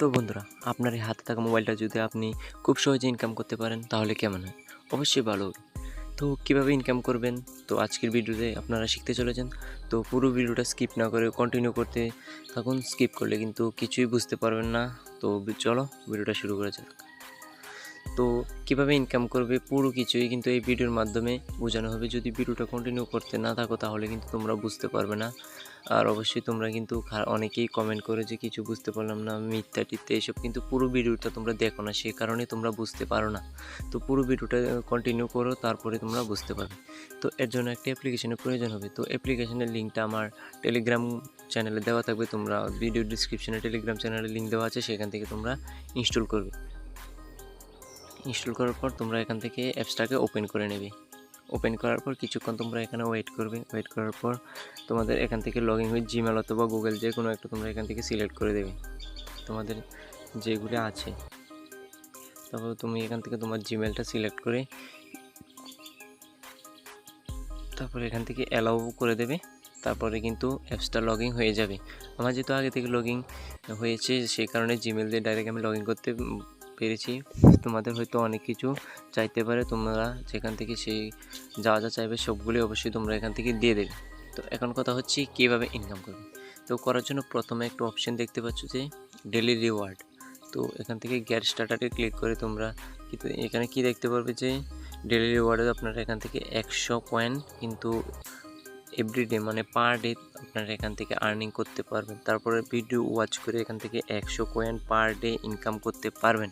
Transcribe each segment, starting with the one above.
তো বন্ধুরা, আপনার এই হাতে থাকা মোবাইলটা যদি আপনি খুব সহজে ইনকাম করতে পারেন, তাহলে কেমন হয়? অবশ্যই ভালো হবে। তো কীভাবে ইনকাম করবেন? তো আজকের ভিডিওতে আপনারা শিখতে চলেছেন। তো পুরো ভিডিওটা স্কিপ না করে কন্টিনিউ করতে থাকুন। স্কিপ করলে কিন্তু কিছুই বুঝতে পারবেন না। তো চলো, ভিডিওটা শুরু করা যাক। তো কীভাবে ইনকাম করবে পুরো কিছুই কিন্তু এই ভিডিওর মাধ্যমে বোঝানো হবে। যদি ভিডিওটা কন্টিনিউ করতে না থাকো তাহলে কিন্তু তোমরা বুঝতে পারবে না। আর অবশ্যই তোমরা কিন্তু অনেকেই কমেন্ট করে যে কিছু বুঝতে পারলাম না, মিথ্যা টিথ্যা এসব কিন্তু পুরো ভিডিওটা তোমরা দেখো না সেই কারণে তোমরা বুঝতে পারো না। তো পুরো ভিডিওটা কন্টিনিউ করো, তারপরে তোমরা বুঝতে পারবে। তো এর জন্য একটা অ্যাপ্লিকেশনের প্রয়োজন হবে। তো অ্যাপ্লিকেশনের লিঙ্কটা আমার টেলিগ্রাম চ্যানেলে দেওয়া থাকবে। তোমরা ভিডিও ডিসক্রিপশনে টেলিগ্রাম চ্যানেলে লিঙ্ক দেওয়া আছে, সেখান থেকে তোমরা ইনস্টল করবে। ইনস্টল করার পর তোমরা এখান থেকে অ্যাপসটাকে ওপেন করে নেবে। ওপেন করার পর কিছুক্ষণ তোমরা এখানে ওয়েট করবে। ওয়েট করার পর তোমাদের এখান থেকে লগ ইন হয়ে জিমেল অথবা গুগল যে কোনো একটা তোমরা এখান থেকে সিলেক্ট করে দেবে। তোমাদের যেগুলো আছে। তারপর তুমি এখান থেকে তোমার জিমেলটা সিলেক্ট করে তারপরে এখান থেকে অ্যালাউ করে দেবে। তারপরে কিন্তু অ্যাপসটা লগ হয়ে যাবে। আমার যেহেতু আগে থেকে লগ হয়েছে, সেই কারণে জিমেল দিয়ে ডাইরেক্ট আমি লগ করতে পেরেছি। তোমাদের হয়তো অনেক কিছু চাইতে পারে। তোমরা যেখান থেকে সেই যা যা চাইবে সবগুলি অবশ্যই তোমরা এখান থেকে দিয়ে দেবে। তো এখন কথা হচ্ছে কীভাবে ইনকাম করবে? তো করার জন্য প্রথমে একটা অপশন দেখতে পাচ্ছ যে ডেলি রিওয়ার্ড তো এখান থেকে গ্যাট স্টার্টারে ক্লিক করে তোমরা কিন্তু এখানে কি দেখতে পারবে যে ডেলি রিওয়ার্ডে আপনারা এখান থেকে একশো কয়েন কিন্তু এভরিডে মানে পার ডে আপনারা এখান থেকে আর্নিং করতে পারবেন। তারপরে ভিডিও ওয়াচ করে এখান থেকে একশো কয়েন পার ডে ইনকাম করতে পারবেন।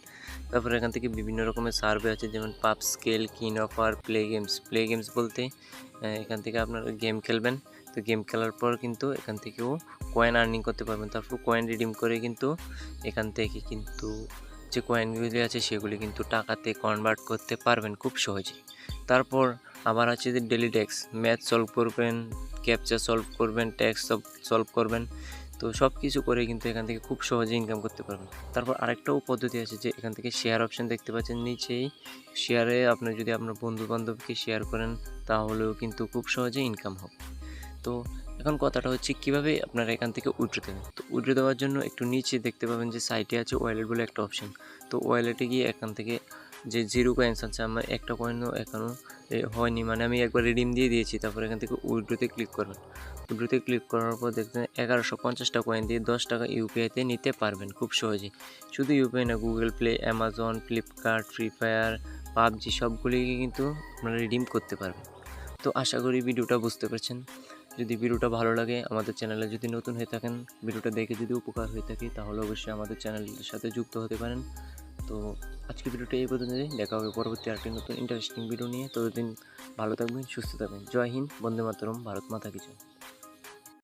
তারপরে এখান থেকে বিভিন্ন রকমের সার্ভে আছে, যেমন পাপ স্কেল কিন offer play games play games বলতে এখান থেকে আপনারা গেম খেলবেন। তো গেম খেলার পর কিন্তু এখান থেকেও কয়েন আর্নিং করতে পারবেন। তারপর কয়েন রিডিম করে কিন্তু এখান থেকে কিন্তু যে কয়েনগুলি আছে, সেগুলি কিন্তু টাকাতে কনভার্ট করতে পারবেন খুব সহজে তারপর আবার আছে যে ডেলি ট্যাক্স ম্যাথ সলভ করবেন ক্যাপচা সলভ করবেন ট্যাক্স সব সলভ করবেন, তো সব কিছু করে কিন্তু এখান থেকে খুব সহজে ইনকাম করতে পারবেন। তারপর আরেকটাও পদ্ধতি আছে যে এখান থেকে শেয়ার অপশন দেখতে পাচ্ছেন নিচেই। শেয়ারে আপনি যদি আপনার বন্ধু বান্ধবকে শেয়ার করেন, তাহলেও কিন্তু খুব সহজে ইনকাম হবে। তো এখন কথাটা হচ্ছে কীভাবে আপনারা এখান থেকে উইড্রো দেবেন তো উইড্রো দেওয়ার জন্য একটু নিচে দেখতে পাবেন যে সাইটে আছে ওয়ালেট বলে একটা অপশন তো ওয়ালেটে গিয়ে এখান থেকে যে জিরো কয়েন্স আছে, আমার একটা কয়েনও এখনও হয়নি। মানে আমি একবার রিডিম দিয়ে দিয়েছি, তারপর এখান থেকে উইড্রোতে ক্লিক করবেন। উইড্রোতে ক্লিক করার পর দেখবেন এগারোশো পঞ্চাশটা কয়েন দিয়ে দশ টাকা ইউপিআইতে নিতে পারবেন খুব সহজে শুধু ইউপিআই না Google Play Amazon Flipkart Free Fire PUBG সবগুলিকে কিন্তু আপনারা রিডিম করতে পারবেন। তো আশা করি ভিডিওটা বুঝতে পারছেন। যদি ভিডিওটা ভালো লাগে, আমাদের চ্যানেলে যদি নতুন হয়ে থাকেন, ভিডিওটা দেখে যদি উপকার হয়ে থাকে, তাহলে অবশ্যই আমাদের চ্যানেলের সাথে যুক্ত হতে পারেন। তো আজকে ভিডিওটা এই পর্যন্ত দেখা হবে পরবর্তী আরেকটি নতুন ইন্টারেস্টিং ভিডিও নিয়ে। ততদিন ভালো থাকবেন, সুস্থ থাকবেন। জয় হিন্দ, বন্দে মাতরম, ভারত মাতা কিছু